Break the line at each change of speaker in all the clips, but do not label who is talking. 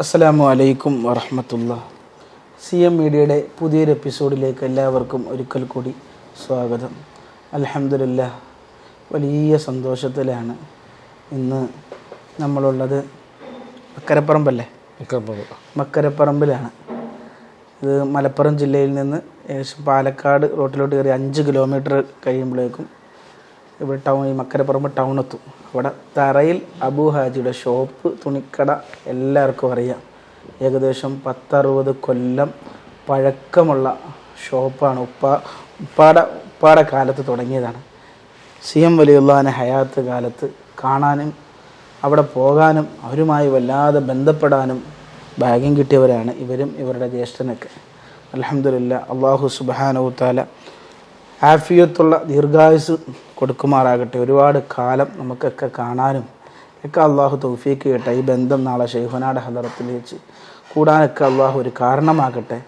അസ്സലാമു അലൈക്കും വറഹമത്തുള്ള. സി എം മീഡിയയുടെ പുതിയൊരു എപ്പിസോഡിലേക്ക് എല്ലാവർക്കും ഒരിക്കൽ കൂടി സ്വാഗതം. അലഹമില്ല വലിയ സന്തോഷത്തിലാണ് ഇന്ന് നമ്മളുള്ളത് മക്കരപ്പറമ്പല്ലേ? മക്കരപ്പറമ്പിലാണ്. ഇത് മലപ്പുറം ജില്ലയിൽ നിന്ന് ഏകദേശം പാലക്കാട് റോട്ടിലോട്ട് കയറി അഞ്ച് കിലോമീറ്റർ കഴിയുമ്പോഴേക്കും ഇവിടെ ടൗൺ ഈ മക്കരപ്പുറമ്പ് ടൗൺ എത്തും. അവിടെ തറയിൽ അബു ഹാജിയുടെ ഷോപ്പ് തുണിക്കട എല്ലാവർക്കും അറിയാം. ഏകദേശം പത്തറുപത് കൊല്ലം പഴക്കമുള്ള ഷോപ്പാണ് ഉപ്പ ഉപ്പാട ഉപ്പാടെ കാലത്ത് തുടങ്ങിയതാണ്. സി എം വലിയുള്ളാനെ ഹയാത്ത് കാലത്ത് കാണാനും അവിടെ പോകാനും അവരുമായി വല്ലാതെ ബന്ധപ്പെടാനും ഭാഗ്യം കിട്ടിയവരാണ് ഇവരും ഇവരുടെ ജ്യേഷ്ഠനൊക്കെ. അലഹമില്ല അള്ളാഹു സുബാനു താല ആഫിയത്തുള്ള ദീർഘായുസ് കൊടുക്കുമാറാകട്ടെ. ഒരുപാട് കാലം നമുക്കൊക്കെ കാണാനും ഒക്കെ അള്ളാഹു തൗഫീക്ക് കേട്ടെ ഈ ബന്ധം നാളെ ഷെയ്ഹുനാട് ഹദറത്തിൽ വെച്ച് കൂടാനൊക്കെ അള്ളാഹു ഒരു കാരണമാകട്ടെ.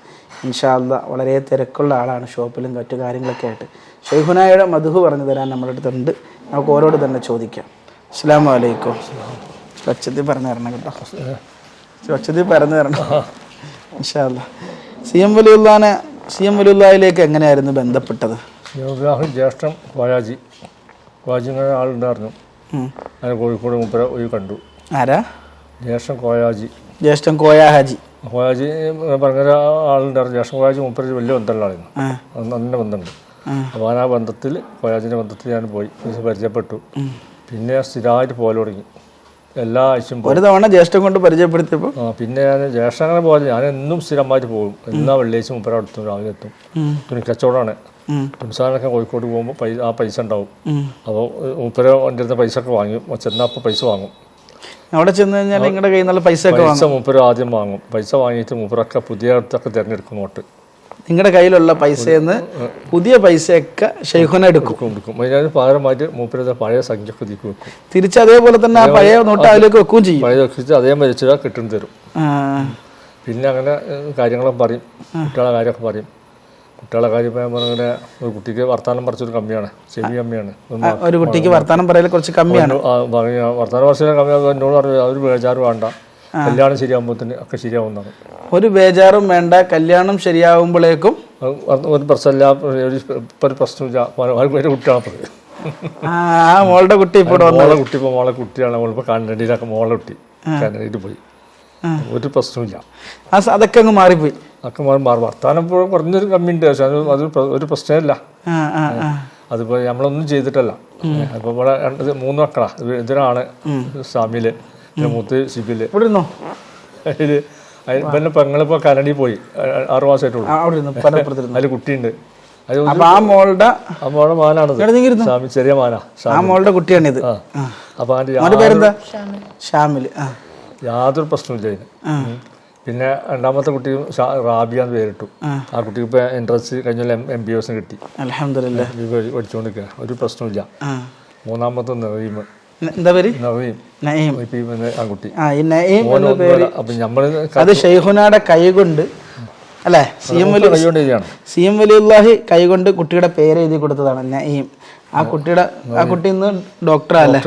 ഇൻഷാല്ല വളരെ തിരക്കുള്ള ആളാണ്. ഷോപ്പിലും മറ്റു കാര്യങ്ങളൊക്കെ ആയിട്ട്. ഷെയ്ഖുനായുടെ മധു പറഞ്ഞു തരാൻ നമ്മുടെ അടുത്തുണ്ട്. നമുക്ക് ഓരോട് തന്നെ ചോദിക്കാം. അസ്സാം വലൈക്കും സ്വച്ഛത്തിൽ പറഞ്ഞു തരണം കേട്ടോ. സ്വച്ഛത്തിൽ പറഞ്ഞു തരണം. ഇൻഷാല്ല സി എം വലിയുള്ളാനെ സി എം വലിയുള്ളയിലേക്ക് എങ്ങനെയായിരുന്നു ബന്ധപ്പെട്ടത്?
യോഗ്രാഹും ജ്യേഷ്ഠം കോയാജി ഇങ്ങനെ ആളുണ്ടായിരുന്നു. അങ്ങനെ കോഴിക്കോട് മുപ്പര ഒരു കണ്ടു.
ആരാ?
ജ്യേഷ്ഠം കോയാജി.
ജ്യേഷ്ഠൻ കോയാഹാജി.
കോയാജി പറഞ്ഞ ആളുണ്ടായിരുന്നു. ജ്യേഷ്ഠം കോയാജി മുപ്പര വലിയ ബന്ധമുള്ള ആളായിരുന്നു
ആ
നല്ല ബന്ധമുണ്ട്. അപ്പോൾ ആ ബന്ധത്തിൽ കോയാജിന്റെ ബന്ധത്തിൽ ഞാൻ പോയി. പരിചയപ്പെട്ടു. പിന്നെ സ്ഥിരമായിട്ട് പോലെ തുടങ്ങി. എല്ലാ ആഴ്ചയും
ഒരു തവണ ജ്യേഷ്ഠം കൊണ്ട് പരിചയപ്പെടുത്തിയപ്പോൾ
ആ പിന്നെ ഞാൻ ജ്യേഷ്ഠം അങ്ങനെ പോകാതെ ഞാൻ എന്നും സ്ഥിരമായിട്ട് പോകും. എല്ലാ വെള്ളിയാഴ്ച മുപ്പര അടുത്തും രാവിലെ എത്തും. തുണി കച്ചവടമാണ്
ഉം.
കോഴിക്കോട് പോകുമ്പോൾ പൈസ ആ പൈസ ഉണ്ടാവും. അപ്പോൾ മൂപ്പര എന്റെ അടുത്ത് പൈസ ഒക്കെ വാങ്ങി. ചെന്നാൽ അപ്പോൾ പൈസ വാങ്ങും.
അവിടെ ചെന്ന് കഴിഞ്ഞാൽ നിങ്ങളുടെ കയ്യിൽ നിന്നുള്ള പൈസ ഒക്കെ
പൈസ മൂപ്പര് ആദ്യം വാങ്ങും. പൈസ വാങ്ങിയിട്ട് മൂപ്പരൊക്കെ പുതിയ അടുത്തൊക്കെ തിരഞ്ഞെടുക്കും നോട്ട്
നിങ്ങളുടെ കയ്യിലുള്ള പൈസയെന്ന് പുതിയ പൈസയൊക്കെ ഷെയ്ഖുന എടുക്കും
എടുക്കും. പകരം മാറ്റി പകരമായിട്ട് മൂപ്പര് പഴയ സംഖ്യ ഒക്കെ വെക്കും.
തിരിച്ച് അതേപോലെ തന്നെ ആ പഴയ നോട്ട് അതിലേക്ക് വെക്കുകയും ചെയ്യും.
പഴയ വെച്ചിട്ട് അതേ മരിച്ചാൽ കിട്ടും തരും. പിന്നെ അങ്ങനെ കാര്യങ്ങളൊക്കെ പറയും. കുട്ടികളെ കാര്യമൊക്കെ പറയും. കുട്ടികളെ കാര്യം ഇപ്പം ഞാൻ പറഞ്ഞ ഒരു കുട്ടിക്ക് വർത്താനം പറിച്ചൊരു കമ്മിയാണ് ചെവി കമ്മിയാണ്
ഒരു കുട്ടിക്ക് വർത്താനം പറയൽ കുറച്ച് കമ്മിയാണ്.
പറഞ്ഞാൽ വർത്താനം വർത്തമാന കമ്മിയാണ് എന്നോട് പറഞ്ഞു അവർ ബേജാറ് വേണ്ട കല്യാണം ശരിയാകുമ്പോഴത്തേന് ഒക്കെ ശരിയാവുന്നതാണ്
ഒരു ബേജാറും വേണ്ട കല്യാണം ശരിയാവുമ്പോഴേക്കും
ഒരു പ്രശ്നമില്ല ഒരു പ്രശ്നമില്ല ഒരു കുട്ടിയാണ് പറയുന്നത്
ആ മോളുടെ കുട്ടി ഇപ്പോൾ
മോളെ കുട്ടി ഇപ്പോൾ മോളെ കുട്ടിയാണ് മോളിപ്പോൾ കാനഡയിലൊക്കെ മോളെ കുട്ടി. കാനഡയിൽ പോയി. ഒരു പ്രശ്നമില്ല
അതൊക്കെ അങ്ങ് മാറിപ്പോയി.
അതൊക്കെ മാറി. മാറി വർത്താനം ഇപ്പോൾ കുറഞ്ഞൊരു കമ്മിയുണ്ട്. പക്ഷെ അത് അത് ഒരു പ്രശ്നമില്ല.
ആ ആ ആ.
അതിപ്പോൾ നമ്മളൊന്നും ചെയ്തിട്ടല്ല. അപ്പോൾ ഇവിടെ രണ്ട് മൂന്ന് മക്കളാ. ഇത് ഇതിനാണ് സാമിൽ പിന്നെ മൂത്ത്
സിബിൽ ഇവിടുന്നോ?
അതിൽ പിന്നെ പെങ്ങളിപ്പോൾ കാനഡയിൽ പോയി. ആറു മാസമായിട്ടുള്ളൂ. അതിൽ കുട്ടിയുണ്ട്.
ആ മോളുടെ
ആ മോളെ മാനാണത്
ഇവിടെ നീ ഇരുന്നോ
സ്വാമി ചെറിയ മാനാ
ആ മോളുടെ കുട്ടിയാണിത്.
അപ്പൊ
അവന്റെ പേരെന്താ? ഷാമിൽ.
യാതൊരു പ്രശ്നമില്ല. പിന്നെ രണ്ടാമത്തെ കുട്ടി റാബിയ എന്ന് പേരിട്ടു. ആ. കുട്ടിക്ക് ഇപ്പൊ എൻട്രൻസ് കഴിഞ്ഞ എം ബി എസിന് കിട്ടി. പഠിച്ചുകൊണ്ടിരിക്കുക ഒരു പ്രശ്നമില്ല മൂന്നാമത്തെ നവീം
ന- എന്താ പേര്?
അപ്പം
അത് ഷെയ്ഖുനയുടെ കൈ അല്ലേ? സി എം വലി
കൈകൊണ്ട്
സി എം കൈ കുട്ടിയുടെ പേര് എഴുതി കൊടുത്തതാണ് നഈം. ആ കുട്ടിയുടെ ആ കുട്ടി ഇന്ന് അല്ലേ?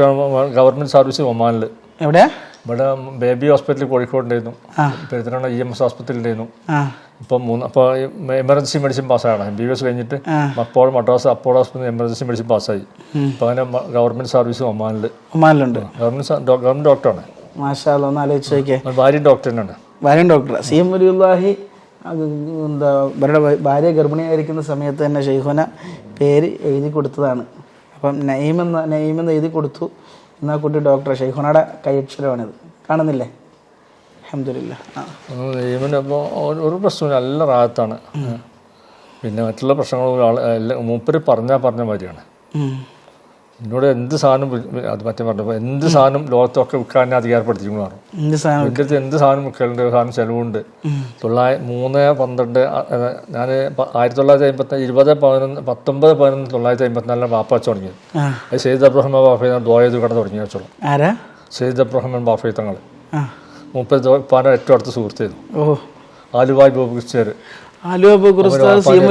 ഗവൺമെന്റ് സർവീസ് ഒമാനിൽ.
എവിടെയാ?
ഇവിടെ ബേബി ഹോസ്പിറ്റലിൽ കോഴിക്കോടുണ്ടായിരുന്നു. പെരുത്തനാണ് ഇ എം എസ് ഹോസ്പിറ്റലിൽ ഉണ്ടായിരുന്നു
ആ.
ഇപ്പം മൂന്ന് അപ്പോൾ എമർജൻസി മെഡിസിൻ പാസ്സാണ്. എം ബി ബി എസ് കഴിഞ്ഞിട്ട് അപ്പോൾ മദ്രാസ് അപ്പോൾ ഹോസ്പിറ്റൽ എമർജൻസി മെഡിസിൻ പാസ്സായി. അപ്പോൾ അങ്ങനെ ഗവൺമെന്റ് സർവീസ് ഒമാനിൽ
ഒമാനിലുണ്ട്.
ഗവൺമെന്റ് ഗവൺമെന്റ് ഡോക്ടറാണ്.
ഒന്ന് ആലോചിച്ച് നോക്കിയേ.
ഭാര്യ ഡോക്ടർ തന്നെയാണ്
ഭാര്യ ഡോക്ടർ സി എം വലിയുല്ലാഹി എന്താ ഇവരുടെ ഭാര്യ ഗർഭിണിയായിരിക്കുന്ന സമയത്ത് തന്നെ ഷെയ്ഖുന പേര് എഴുതി കൊടുത്തതാണ്. അപ്പം നെയ്മെന്ന് നെയ്മെന്ന് എഴുതി കൊടുത്തു. എന്നാൽ കുട്ടി ഡോക്ടർ ഷെയ്ഖുനയുടെ കൈയക്ഷരമാണിത്. കാണുന്നില്ലേ? അഹമ്മദില്ല
ഒരു പ്രശ്നമില്ല നല്ല റാഹത്താണ്. പിന്നെ മറ്റുള്ള പ്രശ്നങ്ങളും മൂപ്പര് പറഞ്ഞാൽ പറഞ്ഞ മാതിരിയാണ്. എന്നോട് എന്ത് സാധനം അത് മറ്റേ പറഞ്ഞപ്പോൾ എന്ത് സാധനം ലോകത്തൊക്കെ വിൽക്കാൻ അധികാരപ്പെടുത്തിയിരിക്കുന്നു
എന്ത് സാധനം
എന്ത് സാധനം വിൽക്കലുണ്ട് സാധനം ചിലവുണ്ട്. തൊള്ളായിരം മൂന്ന് പന്ത്രണ്ട് ഞാൻ ആയിരത്തി തൊള്ളായിരത്തി അമ്പത്തി ഇരുപത് പതിനൊന്ന് പത്തൊമ്പത് പതിനൊന്ന് തൊള്ളായിരത്തി അമ്പത്തിനാലിലാണ് വാപ്പ വെച്ച് തുടങ്ങിയത്. അത് സെയ്ദ് അബ്രഹ്മ ബാഫി ദ്വായത് കട തുടങ്ങി വെച്ചോളൂ. സെയ്ദ് അബ്രഹ്മൻ ബാഫി തങ്ങൾ മുപ്പത് പാന ഏറ്റവും അടുത്ത സുഹൃത്തായിരുന്നു ആലുവായ് ബോബ് ക്രിസ്റ്റിയർ
ആലു അബു കുറുസ്താദ് സി എം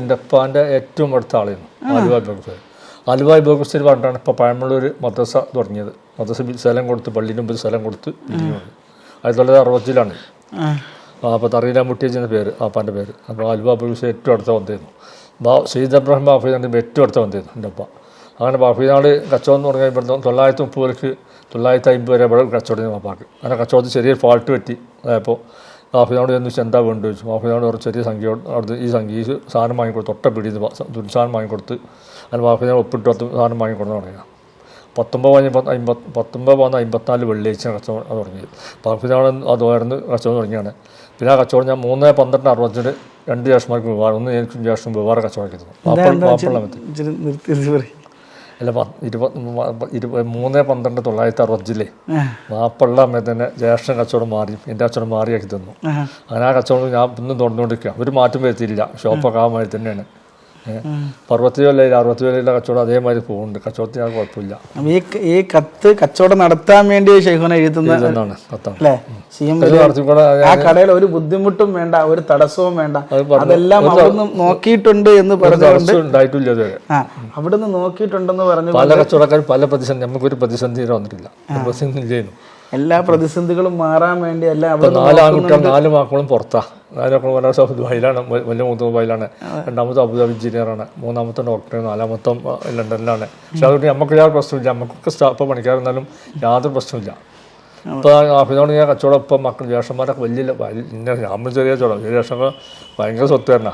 എന്റെ അപ്പാന്റെ ഏറ്റവും അടുത്ത ആളായിരുന്നു. ആലുവായ് ബോബ് ആലുവായ് ബോബ് ക്രിസ്റ്റിയർ പറഞ്ഞിട്ടാണ് ഇപ്പോൾ പഴമുള്ളൂർ മദ്രസ തുടങ്ങിയത്. മദ്രസ സ്ഥലം കൊടുത്ത് പള്ളിന്റെ മുമ്പിൽ സ്ഥലം കൊടുത്ത് പണി ആയിരത്തി തൊള്ളായിരത്തി അറുപത്തിലാണ്. അപ്പോൾ തറീല മുട്ടിയച്ചിന്റെ പേര് അപ്പാന്റെ പേര്. അപ്പോൾ അലുവ ബോഗസ് ഏറ്റവും അടുത്ത വന്നിരുന്നു. ബാ സയ്യിദ് അബ്രഹിം ബാഫീദാണ് ഏറ്റവും അടുത്ത വന്നിരുന്നു എന്റെ അപ്പ അങ്ങനെ ബാഫീദാൾ കച്ചവടം എന്ന് പറഞ്ഞാൽ ഇവിടുന്ന് തൊള്ളായിരത്തി മുപ്പതിലേക്ക് തൊള്ളായിരത്തി അമ്പത് വരെ ഇവിടെ കച്ചവടം അപ്പാക്ക് അങ്ങനെ കച്ചവടത്തിൽ ചെറിയൊരു ഫാൾട്ട് പറ്റി. അതായപ്പോൾ ബാഫീദാട് ചെന്ന് വെച്ചാൽ എന്താ വേണ്ടത് ചോദിച്ചു. ബാഫീദാട് കുറച്ച് ചെറിയ സംഖ്യ അവിടുത്തെ ഈ സംഖ്യ ഈ സാധനം വാങ്ങിക്കൊടുത്ത് തൊട്ട പിടിയിൽ സാധനം വാങ്ങിക്കൊടുത്ത് അതിന് ബാഫീദാട് ഒപ്പിട്ട് പത്ത് സാധനം വാങ്ങിക്കൊടുത്ത് തുടങ്ങിയത് പത്തൊമ്പത് പതിനഞ്ച് പത്ത് അമ്പത് പത്തൊമ്പത് പോകുന്ന അമ്പത്തിനാല് വെള്ളിയാഴ്ച കച്ചവടം അത് തുടങ്ങിയത്. പാർപ്പിതാണ് അത് ഉയർന്ന് കച്ചവടം തുടങ്ങിയാണ്. പിന്നെ ആ കച്ചവടം ഞാൻ മൂന്ന് പന്ത്രണ്ട് അറുപത്തിന് രണ്ട് ജ്യേഷ്ഠന്മാർക്ക് വിവാഹം ഒന്ന് എനിക്കും ജ്യേഷ്ഠം വിവാഹം കച്ചവടം ചെയ്തു.
നിർത്തി.
അല്ല ഇരുപത് ഇരുപത് മൂന്ന് പന്ത്രണ്ട് തൊള്ളായിരത്തി അറുപത്തിലെ. മാപ്പിള്ള അമ്മ തന്നെ ജ്യേഷ്ഠൻ കച്ചവടം മാറി എന്റെ അച്ഛനും മാറിയാക്കി തന്നു. അങ്ങനെ ആ കച്ചവടം ഞാൻ ഇന്നും തുറന്നുകൊണ്ടിരിക്കുക ഒരു മാറ്റം വരുത്തിയില്ല ഷോപ്പൊക്കെ ആ മാതിരി തന്നെയാണ് അറുപത്തി കൊല്ലം അറുപത്തി കൊല്ലം കച്ചവടം അതേമാതിരി പോകുന്നുണ്ട്. കച്ചവടത്തിന് അത് കുഴപ്പമില്ല.
ഈ ഈ കത്ത് കച്ചവടം നടത്താൻ വേണ്ടി ഷെയ്ഖുന എഴുതുന്ന
എന്നാണ് കത്താണ്
അല്ലേ? സി എം
ഇത് നടത്തിക്കൂടെ
ആ കടയിൽ ഒരു ബുദ്ധിമുട്ടും വേണ്ട ഒരു തടസ്സവും വേണ്ട. അതെല്ലാം അവിടുന്ന് നോക്കിയിട്ടുണ്ട് എന്ന് പറഞ്ഞുകൊണ്ട്
ഉണ്ടായിട്ടില്ല ഇതുവരെ.
അവിടുന്ന് നോക്കിയിട്ടുണ്ടെന്ന് പറഞ്ഞു
പല കച്ചവടക്കാർ പല പ്രതിസന്ധി നമുക്കൊരു പ്രതിസന്ധി വന്നിട്ടില്ല.
എല്ലാ പ്രതിസന്ധികളും മാറാൻ വേണ്ടി എല്ലാം
നാല് ആൺകുട്ടികൾ നാല് മക്കളും പുറത്താ. നാല് മക്കളും ഒരാൾ ദുബായിലാണ്. വലിയ മൂത്ത ദുബായിലാണ്. രണ്ടാമത്തെ അബുദാബി എഞ്ചിനീയറാണ് മൂന്നാമത്തെ ഡോക്ടർ നാലാമത്തെ ലണ്ടനിലാണ്. പക്ഷെ അതുകൊണ്ട് നമുക്ക് യാതൊരു പ്രശ്നമില്ല നമുക്കൊക്കെ സ്റ്റാഫ് പണിക്കാരെന്നാലും യാതൊരു പ്രശ്നമില്ല ഇപ്പൊ ഹാഫിനോട് ഞാൻ കച്ചവടം ഇപ്പം മക്കൾ ജ്യേഷ്ഠന്മാരൊക്കെ വലിയ വലിയ ഇന്ന ഞാൻ ചെറിയ വലിയ ജ്യേഷ്ഠങ്ങൾ ഭയങ്കര സ്വത്ത് തന്നെ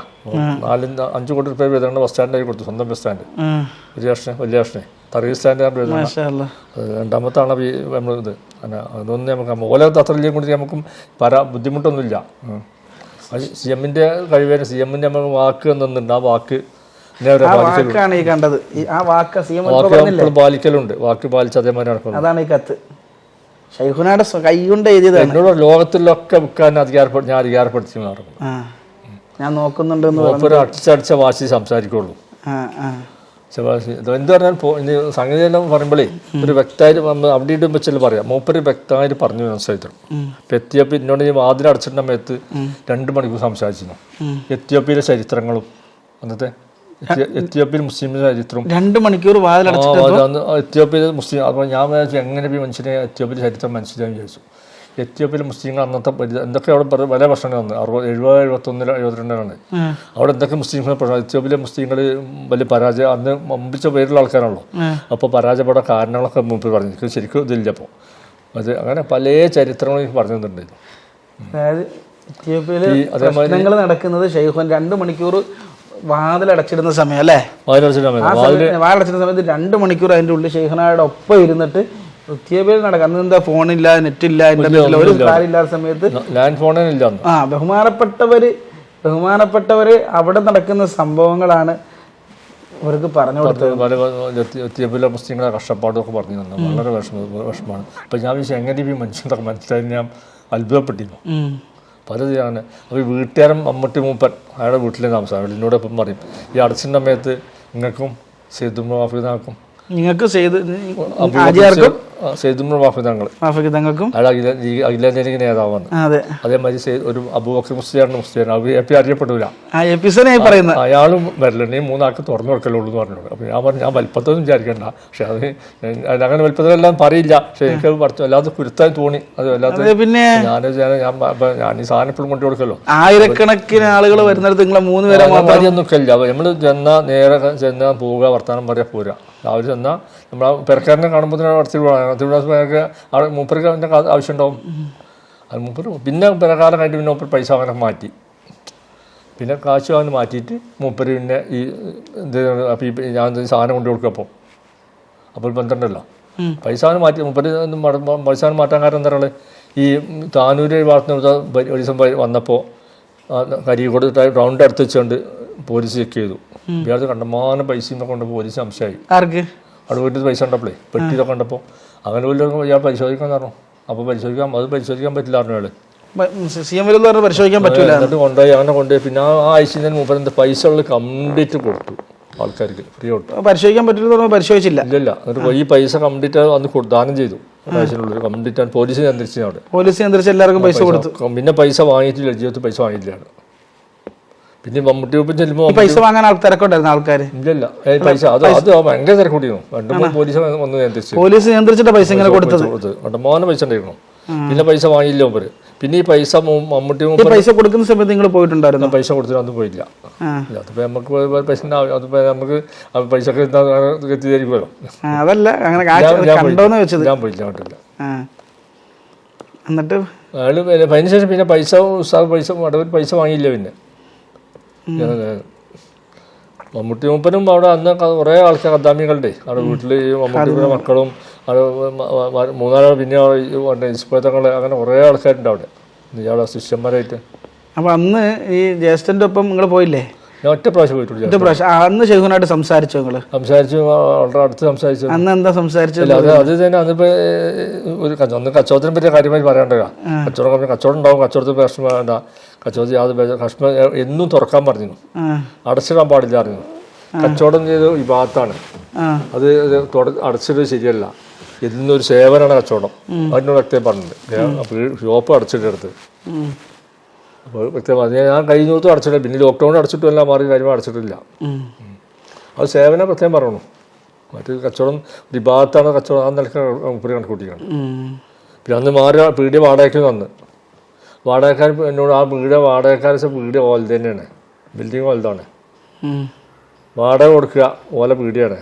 നാല് അഞ്ച് കോടി റുപ്യ വീതം ബസ് സ്റ്റാൻഡിൽ കൊടുത്തു സ്വന്തം ബസ് സ്റ്റാൻഡ്. ഒരു ജ്യേഷ്ഠനെ വലിയ ജ്യേഷ്ഠനെ. തറീ സ്റ്റാൻഡ് വീതം രണ്ടാമത്താണ് ഈ നമ്മൾ ഇത്. അതൊന്നും നമുക്ക് ഓല അത്രയും കൊണ്ട് നമുക്കും പരാ ബുദ്ധിമുട്ടൊന്നുമില്ല. സി എമ്മിന്റെ കഴിവേ സി എമ്മിന്റെ നമ്മൾ വാക്ക് എന്നുണ്ട് ആ വാക്ക്
വാക്കാണ് ഈ കണ്ടത്. ആ വാക്ക്
പാലിക്കലുണ്ട്. വാക്ക് പാലിച്ച അതേമാതിരി
അതാണ് ഈ കത്ത്. ഷൈഖുനയുടെ സ്വ- കൈ കൊണ്ട് എഴുതിയതാണ്.
എന്നോട് ലോകത്തിലൊക്കെ വിൽക്കാൻ അധികാരപ്പെടുത്തി ഞാൻ അധികാരപ്പെടുത്തി മാറും
ഞാൻ
നോക്കുന്നുണ്ട് അടിച്ചടിച്ച വാശി സംസാരിക്കുള്ളൂ. എന്ത് പറഞ്ഞാൽ സംഗതി എല്ലാം പറയുമ്പോഴേ ഒരു വ്യക്തമായിട്ട് അവിടെ ഇടും വെച്ചാൽ പറയാം. മൂപ്പര് വ്യക്തമായിട്ട് പറഞ്ഞു ഇപ്പം എത്തിയോപ്യ എന്നോട് ഈ വാതിൽ അടച്ചിട്ട സമയത്ത് രണ്ട് മണിക്കൂർ സംസാരിച്ചിരുന്നു. എത്തിയോപ്യയിലെ ചരിത്രങ്ങളും അന്നത്തെ എത്തിയോപ്യയിൽ മുസ്ലിം ചരിത്രവും
രണ്ട് മണിക്കൂർ വാതിലടച്ചു
എത്യോപ്യയിൽ മുസ്ലിം അപ്പോൾ ഞാൻ വിചാരിച്ചു എങ്ങനെ ഈ മനുഷ്യനെ എത്യോപ്യയിലെ ചരിത്രം മനസ്സിലായി വിചാരിച്ചു. എത്യോപ്യയിൽ മുസ്ലിങ്ങൾ അന്നത്തെ എന്തൊക്കെ അവിടെ പല- പ്രശ്നങ്ങൾ വന്നു. അറുപത് എഴുപത് എഴുപത്തൊന്നിൽ എഴുപത്തിരണ്ടിലാണ്. അവിടെ എന്തൊക്കെ മുസ്ലിങ്ങൾ പ്രശ്നം? എത്യോപ്യയിലെ മുസ്ലിങ്ങൾ വലിയ പരാജയം അന്ന് മമ്പിച്ച പേരുള്ള ആൾക്കാരാണല്ലോ. അപ്പോൾ പരാജയപ്പെടാൻ കാരണങ്ങളൊക്കെ മുമ്പ് പറഞ്ഞു ശരിക്കും ഇതില്ല അപ്പോൾ അത് അങ്ങനെ പല ചരിത്രങ്ങളും പറഞ്ഞു തന്നിട്ടുണ്ടായിരുന്നു
അതായത്
എത്യോപ്യയിൽ
പ്രശ്നങ്ങൾ നടക്കുന്നത് ഷെയ്ഖുൻ രണ്ട് മണിക്കൂർ വാതിലടച്ചിടുന്ന സമയം അല്ലേ? വാതിലടച്ചിടുന്ന സമയത്ത് രണ്ട് മണിക്കൂർ അതിന്റെ ഉള്ളിൽ ഷെയ്ഖുനായുടെ ഒപ്പം ഇരുന്നിട്ട് എത്യോപ്യയിൽ നടക്കുക. അന്ന് എന്താ ഫോണില്ല നെറ്റില്ല ഇന്റർനെറ്റ് ഇല്ല ഒരു കാര്യമില്ലാത്ത സമയത്ത്
ലാൻഡ് ഫോണില്ല
ആ ബഹുമാനപ്പെട്ടവര് ബഹുമാനപ്പെട്ടവര് അവിടെ നടക്കുന്ന സംഭവങ്ങളാണ് അവർക്ക് പറഞ്ഞു കൊടുത്തത്.
പല മുസ്ലിങ്ങളെ കഷ്ടപ്പാടൊക്കെ പറഞ്ഞു തന്നെ വളരെ വിഷമ വിഷമമാണ്. അപ്പം ഞാൻ വിചാരിച്ചു എങ്ങനെ ഈ മനുഷ്യന്റെ മനസ്സിലായി ഞാൻ അത്ഭുതപ്പെട്ടിരുന്നു. അപ്പോൾ ഈ വീട്ടുകാരൻ മമ്മൂട്ടി മൂപ്പൻ അയാളുടെ വീട്ടിലെ താമസം. എന്നോട് ഇപ്പം പറയും ഈ അടച്ചിന്റെ സമയത്ത് നിങ്ങൾക്കും സേതു വാഫിദാക്കും
നിങ്ങൾക്ക്
സേതു
തങ്ങൾക്കും?
നേതാവാണ്
അതെ.
അതേമാതിരി ഒരു അബൂബക്കർ മുസ്ലിയാണ് മുസ്ലിയാണ് അറിയപ്പെടില്ല അയാളും വരലുണ്ട് മൂന്നാൾക്ക് തുറന്നു കൊടുക്കലുള്ളൂ എന്ന് പറഞ്ഞു അപ്പോൾ ഞാൻ പറഞ്ഞു ഞാൻ വലിപ്പത്തൊന്നും വിചാരിക്കണ്ട. പക്ഷെ അത് അങ്ങനെ വലിപ്പത്തിലെല്ലാം പറയില്ല. പക്ഷെ എനിക്ക് പറഞ്ഞു അല്ലാതെ കുരുത്താൻ തോന്നി. അത് വല്ലാത്ത
പിന്നെ?
ഞാൻ ഞാൻ ഈ സാധനം എപ്പോഴും കൊണ്ടു കൊടുക്കല്ലോ.
ആയിരക്കണക്കിന് ആളുകൾ വരുന്നിടത്ത് നിങ്ങളെ മൂന്ന് പേരെ
ഇല്ല നമ്മൾ ചെന്നാൽ നേരെ ചെന്നാൽ പോവുക വർത്താനം പറയാ പോരാ. രാവിലെ ചെന്നാൽ നമ്മൾ ആ പെരക്കാരനെ കാണുമ്പോൾ തിരുവനന്തപുരത്ത് അവിടെ മൂപ്പർക്ക് അതിന്റെ ആവശ്യം ഉണ്ടാവും അത് മൂപ്പർ പിന്നെ പെരക്കാലം കഴിഞ്ഞ് പിന്നെ മൂപ്പർ പൈസ അങ്ങനെ മാറ്റി. പിന്നെ കാശ് വാങ്ങി മാറ്റിയിട്ട് മൂപ്പർ പിന്നെ ഈ ഇത് അപ്പം ഞാൻ സാധനം കൊണ്ടു കൊടുക്കപ്പോൾ അപ്പോൾ ബന്ധമുണ്ടല്ലോ. പൈസ വാങ്ങി മാറ്റി മൂപ്പര് ഒന്ന് മട- മ- പൈസ മാറ്റാൻ കാരണം എന്താ പറയുക? ഈ താനൂര് വളർത്തുന്ന ഒരു ദിവസം വന്നപ്പോൾ കരികോട് റൗണ്ട് അടുത്ത് വെച്ചുകൊണ്ട് പോലീസ് ചെക്ക് ചെയ്തു. ഇയാൾ കണ്ടമാനം പൈസ കൊണ്ട് പോലീസ് സംശയമായി. അവിടെ പോയിട്ട് പൈസ പെട്ടി പെട്ടിയിലൊക്കെ കണ്ടപ്പോൾ അങ്ങനെ വലിയ ഇയാൾ പരിശോധിക്കാൻ പറഞ്ഞു. അപ്പോൾ പരിശോധിക്കാം അത് പരിശോധിക്കാൻ പറ്റില്ല പറഞ്ഞു അയാൾ
സി എം പറഞ്ഞ് പരിശോധിക്കാൻ പറ്റില്ല
എന്നിട്ട് കൊണ്ടുപോയി അങ്ങനെ കൊണ്ടുപോയി. പിന്നെ ആ ആഴ്ചയിൽ എന്താ പൈസ ഉള്ള കംപ്ലീറ്റ് കൊടുത്തു ആൾക്കാർക്ക് ഫ്രീ കൊടുത്തു.
പരിശോധിക്കാൻ പറ്റില്ല പറഞ്ഞാൽ പരിശോധിച്ചില്ല.
ഇല്ലല്ല എന്നിട്ട് ഈ പൈസ കംപ്ലീറ്റ് അന്ന് ദാനം ചെയ്തു. ഒരാഴ്ചനുള്ളിൽ കംപ്ലീറ്റ് പോലീസ് നിയന്ത്രിച്ചു അവിടെ.
പോലീസ് നിയന്ത്രിച്ച് എല്ലാവർക്കും പൈസ കൊടുത്തു.
പിന്നെ പൈസ വാങ്ങിയിട്ടില്ല ജീവിതത്തിൽ പൈസ വാങ്ങിയിട്ടില്ല പിന്നെ മമ്മൂട്ടി ഒപ്പം ചെല്ലുമ്പോൾ
പൈസ വാങ്ങാൻ തിരക്കുണ്ടായിരുന്നു ആൾക്കാർ
ഇല്ല പൈസ. അത് അത് ഭയങ്കര തിരക്കൂട്ടിയിരുന്നു രണ്ടു പോലീസ് വന്ന് നിയന്ത്രിച്ചു.
പോലീസ് നിയന്ത്രിച്ചിട്ട് പൈസ ഇങ്ങനെ കൊടുത്തത്?
കണ്ടമാനം പൈസ ഉണ്ടായിരുന്നു. പിന്നെ പൈസ വാങ്ങിയില്ല മുമ്പ് പിന്നെ ഈ പൈസ മമ്മൂട്ടി
പൈസ കൊടുക്കുന്ന സമയത്ത് നിങ്ങൾ പോയിട്ടുണ്ടായിരുന്നു?
പൈസ കൊടുത്തിട്ട് അന്ന് പോയില്ല. അതിപ്പോ നമുക്ക് പൈസ അതിപ്പോ നമുക്ക് പൈസ ഒക്കെ എത്തിയിരിക്കുമല്ലോ
ആ, അതല്ല അങ്ങനെ
ഞാൻ- പോയില്ല. അങ്ങോട്ടില്ല.
എന്നിട്ട്?
അയാൾ പിന്നെ അതിന് ശേഷം പിന്നെ പൈസ ഉസ്താദ് പൈസ അടവിൽ പൈസ വാങ്ങിയില്ല പിന്നെ. മമ്മൂട്ടി മൂപ്പനും അവിടെ അന്ന് കുറെ ആൾക്കാർ കദ്ദാമികളുടെ. അവിടെ വീട്ടിൽ മമ്മൂട്ടിയുടെ മക്കളും അവിടെ മൂന്നാലോ പിന്നെ ഇൻസ്പെക്ടറുകൾ അങ്ങനെ കുറേ ആൾക്കാരുണ്ട് അവിടെ. അവിടെ ശിഷ്യന്മാരായിട്ട്.
അപ്പൊ അന്ന് ഈ ജ്യേഷ്ഠന്റെ ഒപ്പം നിങ്ങൾ പോയില്ലേ?
ഞാൻ ഒറ്റ പ്രാവശ്യം പോയിട്ടുള്ളൂ
ഒറ്റ പ്രാവശ്യം. ആ, അന്ന് ഷെയ്ഖുനായിട്ട് സംസാരിച്ചു നിങ്ങൾ?
സംസാരിച്ചു വളരെ അടുത്ത് സംസാരിച്ചു.
അന്ന് എന്താ
സംസാരിച്ചു അത് അത് തന്നെ അന്നിപ്പോ ഒരു അന്ന് കച്ചവടത്തിനെ പറ്റിയ കാര്യമായി പറയണ്ടല്ല കച്ചവടം കച്ചവടം ഉണ്ടാവും കച്ചവടത്തിൽ പ്രശ്നം വേണ്ട. കച്ചവടത്തിൽ ചെയ്യാതെ കഷ്മ എന്നും തുറക്കാൻ പറഞ്ഞു അടച്ചിടാൻ പാടില്ല അറിഞ്ഞു. കച്ചവടം ചെയ്ത് ഈ ഭാഗത്താണ് അത് അടച്ചിടുക ശരിയല്ല. ഇതിന്നൊരു സേവനമാണ് കച്ചവടം. അതിനോട് വ്യക്തം പറഞ്ഞിട്ടുണ്ട്. അപ്പോൾ ഷോപ്പ് അടച്ചിട്ടെടുത്ത്. അപ്പോൾ വ്യക്തം പറഞ്ഞു ഞാൻ കഴിഞ്ഞ ദിവസം അടച്ചിട്ടില്ല. പിന്നെ ലോക്ക്ഡൗൺ എല്ലാം മാറി കാര്യം അടച്ചിട്ടില്ല. അത് സേവനം പ്രത്യേകം പറയണു. മറ്റ് കച്ചവടം ഒരു ഭാഗത്താണ് കച്ചവടം ആ നിലയ്ക്ക് കണക്കൂട്ടിയാണ് പിന്നെ അന്ന് മാറി പീഡിയ പീടിയ വാടകയ്ക്ക് വന്ന്. വാടകക്കാർ എന്നോട് ആ വീട് വാടകക്കാർ വീട് ഓല തന്നെയാണ്. ബിൽഡിംഗ് ഓലതാണ്. വാടക കൊടുക്കുക ഓല പീടിയാണ്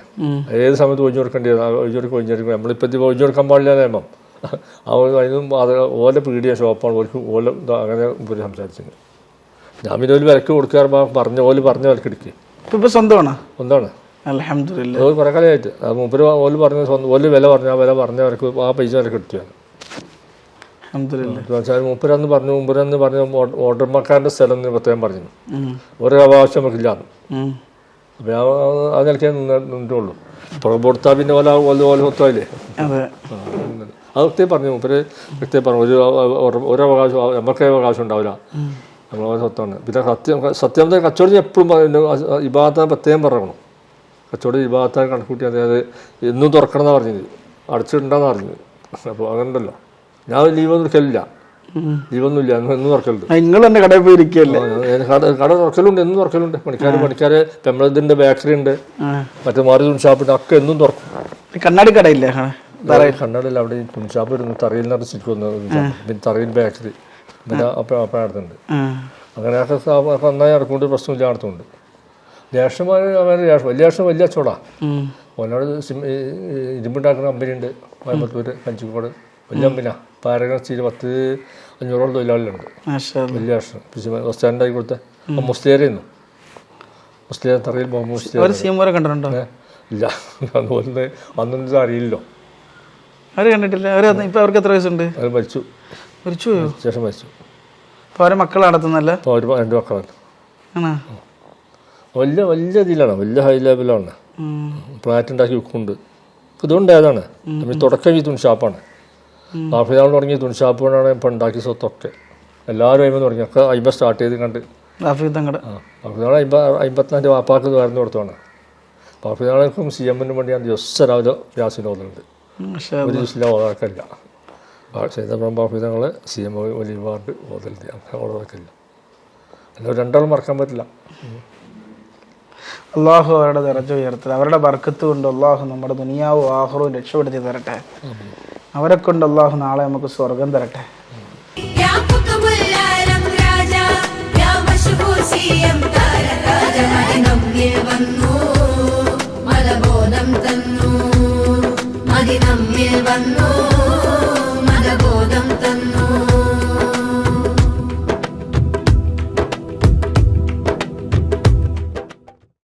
ഏത് സമയത്ത് ഒഴിഞ്ഞു കൊടുക്കേണ്ടി ഒഴിഞ്ഞു കൊടുക്കുക ഒഴിഞ്ഞു കൊടുക്കുക നമ്മളിപ്പോൾ ഇത് ഒഴിഞ്ഞു കൊടുക്കാൻ പാടില്ല നിയമം അതിനും അത് ഓല പീടിയ ഷോപ്പാണ് ഓർക്ക് ഓല അങ്ങനെ ഇവർ സംസാരിച്ചത് ഞാൻ പിന്നെ ഒരു വിലക്ക് കൊടുക്കാറുമ്പോൾ പറഞ്ഞ ഓൽ പറഞ്ഞ വിലക്ക് എടുക്കുക
ഇപ്പൊ സ്വന്തമാണ്?
സ്വന്തമാണ്.
അലഹമില്ല
അത് കുറേ കാലമായിട്ട്. മൂപ്പര് ഓൽ പറഞ്ഞ സ്വന്തം ഓൽ വില പറഞ്ഞ ആ വില പറഞ്ഞ വിലക്ക് ആ പൈസ വിലക്ക് എടുത്തു മൂപ്പരന്ന് പറഞ്ഞു മൂപ്പരന്ന് പറഞ്ഞു ഓർഡർമാക്കാരന്റെ സ്ഥലം എന്ന് പ്രത്യേകം പറഞ്ഞു ഒരു അവകാശം നമുക്കില്ല അപ്പോൾ ഞാൻ ആ നിലയ്ക്ക് നിന്നിട്ടുള്ളൂ. പുറം കൊടുത്താൽ പിന്നെ ഓല ഓല ഓല സ്വത്തമായില്ലേ
അത്
വ്യക്തിയെ പറഞ്ഞു മൂപ്പര് വ്യക്തിയെ പറഞ്ഞു ഒരു ഒരു- ഒരു അവകാശം നമുക്കേ അവകാശം ഉണ്ടാവില്ല. നമ്മളെ സ്വത്താണ്. പിന്നെ സത്യം സത്യം കച്ചവടം എപ്പോഴും ഇബാത്ത പ്രത്യേകം പറയണം. കച്ചവടം ഇബാത്ത കണക്കൂട്ടി അതായത് എന്നും തുറക്കണം എന്നാണ് പറഞ്ഞത്. അടച്ചിട്ടുണ്ടെന്നാണ് പറഞ്ഞത്. അപ്പോൾ അങ്ങനെ ഉണ്ടല്ലോ ഞാൻ ലീവൊന്നും എടുക്കലില്ല. ലീവൊന്നും ഇല്ല. എന്നും തുറക്കലുണ്ട്.
നിങ്ങൾ തന്നെ കടയിൽ പോയി ഇരിക്കുകയല്ലേ?
കട കട തുറക്കലുണ്ട് എന്നും തുറക്കലുണ്ട്. പണിക്കാർ പണിക്കാർ നമ്മളതിന്റെ ബേക്കറി ഉണ്ട്. മറ്റേ മാറി തുണിഷാപ്പുണ്ട് ഒക്കെ എന്നും തുറക്കും.
കണ്ണാടി കടയില്ലേ?
കണ്ണാടിയിൽ അവിടെ തുണിഷാപ്പ് ഇരുന്ന് തറയിൽ നിന്ന് ശരിക്കും വന്നത് പിന്നെ തറയിൽ ബേക്കറി പിന്നെ അപ്പം അപ്പം നടത്തുന്നുണ്ട്. അങ്ങനെയൊക്കെ നന്നായി നടക്കുന്നുണ്ട് പ്രശ്നമില്ല നടത്തുന്നുണ്ട്. അവർ വലിയ ലേഷം വലിയ
ഉം.
ഓനോട് ഇരുമ്പുണ്ടാക്കുന്ന കമ്പനി ഉണ്ട് കോയമ്പത്തൂർ കഞ്ചിക്കോട്. വലിയ കമ്പനിയാ പാരഗണച്ചിയിൽ പത്ത് അഞ്ഞൂറോളം തൊഴിലാളികളുണ്ട്. വലിയ പിന്നെ ബസ് സ്റ്റാൻഡായി കൊടുത്ത. മുസ്ലിയായിരുന്നു മുസ്ലിം തറയിൽ
വരെ കണ്ടിട്ടുണ്ടോ?
ഇല്ല. അതുപോലെ അന്നൊന്നും അറിയില്ലോ അറിയില്ലല്ലോ.
അവർ കണ്ടിട്ടില്ല? അവർ ഇപ്പൊ അവർക്ക് എത്ര വയസ്സുണ്ട്?
അവർ മരിച്ചു.
മരിച്ചു
ശേഷം മരിച്ചു.
അപ്പൊ അവരെ മക്കൾ നടത്തുന്നല്ല
അപ്പോൾ രണ്ട് മക്കളാണ്.
ആണോ?
വലിയ വലിയ ഇതിലാണ്. വലിയ ഹൈ ലെവലാണ്. ഫ്ലാറ്റ് ഉണ്ടാക്കി വെക്കുന്നുണ്ട് ഇതുകൊണ്ട് ഏതാണ്? തുടക്കം ഈ തുണിഷാപ്പാണ് നാൽപ്പതാൾ തുടങ്ങിയ തുണിഷാപ്പാണ് ഇപ്പം ഉണ്ടാക്കിയ സ്വത്തൊക്കെ. എല്ലാവരും അയിമ തുടങ്ങി. ഒക്കെ അയിമ സ്റ്റാർട്ട് ചെയ്ത് കണ്ട്. അമ്പ അമ്പത്തിനാല് വാപ്പാക്ക് വരുന്ന കൊടുത്താണ്. നാൽപ്പതാളേക്കും സി എമ്മിനും വേണ്ടി ഞാൻ ദിവസം രാവിലെ ഗ്യാസിന് ഓതുന്നുണ്ട് ഒരു ദിവസത്തിലെ ഓർക്കില്ല സൈതപ്രം ബാഫിതങ്ങൾ സി എം വലിയ വാർഡ് ഓതലുണ്ട് അങ്ങനെ ഓർക്കില്ല അല്ല രണ്ടാളും മറക്കാൻ പറ്റില്ല.
അള്ളാഹു അവരുടെ ദറജ ഉയർത്തത് അവരുടെ ബർക്കത്ത് കൊണ്ട് അള്ളാഹു നമ്മുടെ ദുനിയാവും ആഹ്റവും രക്ഷപ്പെടുത്തി തരട്ടെ. അവരെ കൊണ്ട് അള്ളാഹു നാളെ നമുക്ക് സ്വർഗം തരട്ടെ.
വന്നു. തന്നു. മതി നമ്മിൽ വന്നു.